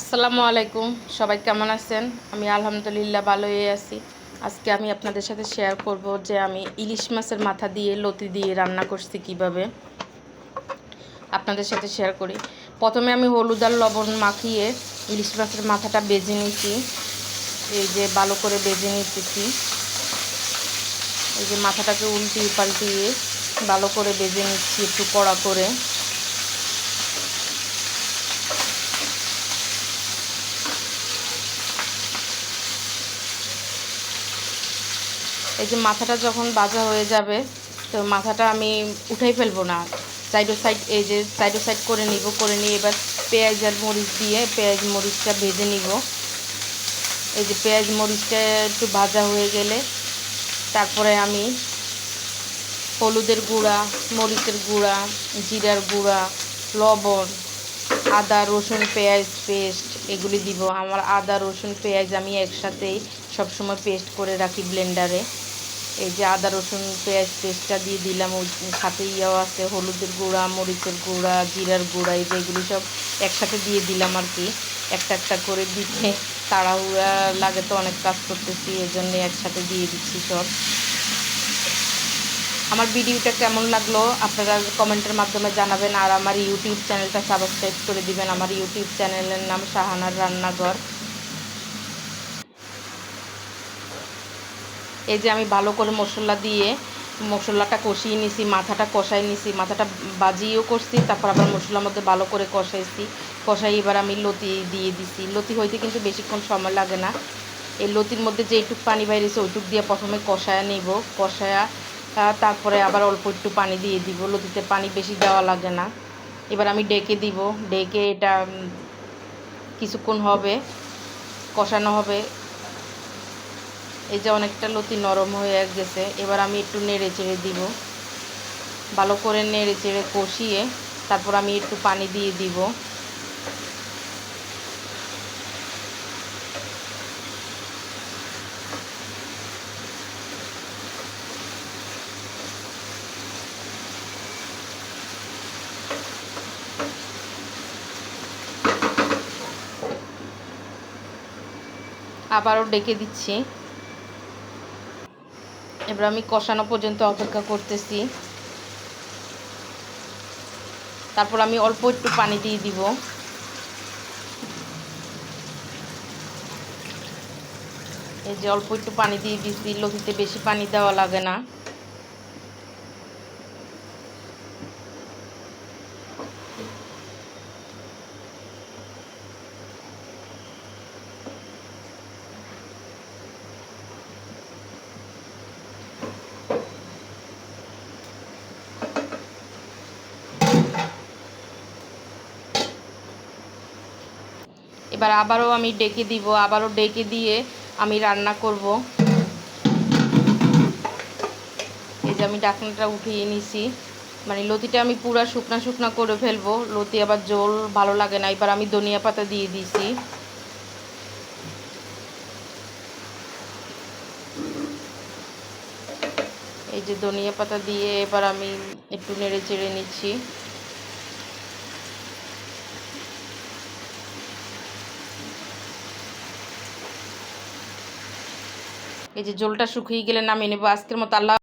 আসসালামু আলাইকুম। সবাই কেমন আছেন? আমি আলহামদুলিল্লাহ ভালোই আছি। আজকে আমি আপনাদের সাথে শেয়ার করব যে আমি ইলিশ মাছের মাথা দিয়ে লতি দিয়ে রান্না করছি কীভাবে। আপনাদের সাথে শেয়ার করি। প্রথমে আমি হলুদ আর লবণ মাখিয়ে ইলিশ মাছের মাথাটা বেজে নিয়েছি। এই যে ভালো করে বেজে নিতেছি। এই যে মাথাটাকে উল্টিয়ে পাল্টিয়ে ভালো করে বেজে নিচ্ছি একটু কড়া করে। এই যে মাথাটা যখন বাজা হয়ে যাবে, তো মাথাটা আমি উঠাই ফেলব না। সাইডো সাইড এই যে সাইডো সাইড করে নিব, করে নিয়ে এবার পেঁয়াজ আর মরিচ দিয়ে পেঁয়াজ মরিচটা ভেজে নিব। এই যে পেঁয়াজ মরিচটা একটু ভাজা হয়ে গেলে, তারপরে আমি হলুদের গুঁড়া, মরিচের গুঁড়া, জিরার গুঁড়া, লবণ, আদা, রসুন, পেঁয়াজ পেস্ট এগুলি দিব। আমার আদা, রসুন, পেঁয়াজ আমি একসাথেই সবসময় পেস্ট করে রাখি ব্লেন্ডারে এই যে আদা, রসুন, পেঁয়াজ পেস্টটা দিয়ে দিলাম, ওই সাথে ইয়েও আছে, হলুদের গুঁড়া, মরিচের গুঁড়া, জিরার গুঁড়া, এই যে এগুলি সব একসাথে দিয়ে দিলাম আর কি। একটা একটা করে দিতে তাড়াহুড়া লাগে তো অনেক কাজ করতেছি, এই জন্য একসাথে দিয়ে দিচ্ছি সব। আমার ভিডিওটা কেমন লাগল আপনারা কমেন্টের মাধ্যমে জানাবেন, আর আমার ইউটিউব চ্যানেলটা সাবস্ক্রাইব করে দিবেন। আমার ইউটিউব চ্যানেলের নাম শাহানার রান্নাঘর। এই যে আমি ভালো করে মশলা দিয়ে মশলাটা কষিয়ে নিছি, মাথাটা কষাই নিছি, মাথাটা বাজিয়েও করছি, তারপর আবার মশলার মধ্যে ভালো করে কষাইছি। কষাই এবার আমি লতি দিয়ে দিছি। লতি হইতে কিন্তু বেশিক্ষণ সময় লাগে না। এই লতির মধ্যে যে একটু পানি বাইরেছে, ওইটুক দিয়ে প্রথমে কষায়া নিব। কষায়া তারপরে আবার অল্প একটু পানি দিয়ে দিব। লতিতে পানি বেশি দেওয়া লাগে না। এবার আমি ডেকে দিব। ডেকে এটা কিছুক্ষণ হবে, কষানো হবে। এই যে অনেকটা লতি নরম হয়ে গেছে। এবার আমি একটু নেড়ে চেড়ে দিব। ভালো করে নেড়ে চেড়ে কষিয়ে তারপর আমি একটু পানি দিয়ে দিব। আবারও ডেকে দিচ্ছি। এবার আমি কষানো পর্যন্ত অপেক্ষা করতেছি। তারপর আমি অল্প একটু পানি দিয়ে দিব। এই যে অল্প একটু পানি দিয়ে দিচ্ছি লোকিতে বেশি পানি দেওয়া লাগে না। এবার আবারও আমি ডেকে দিব, আবারও ডেকে দিয়ে আমি রান্না করব। এই যে আমি ডাকনাটা উঠিয়ে নিছি। মানে লতিটা আমি পুরো শুকনা শুকনা করে ফেলব। লতি আবার জল ভালো লাগে না। এবার আমি ধনিয়া পাতা দিয়ে দিছি। এই যে ধনিয়া পাতা দিয়ে এবার আমি একটু নেড়ে চেড়ে নিচ্ছি। এই যে জলটা শুকিয়ে গেলে নামিয়ে নেব। আজকের মতো আল্লাহ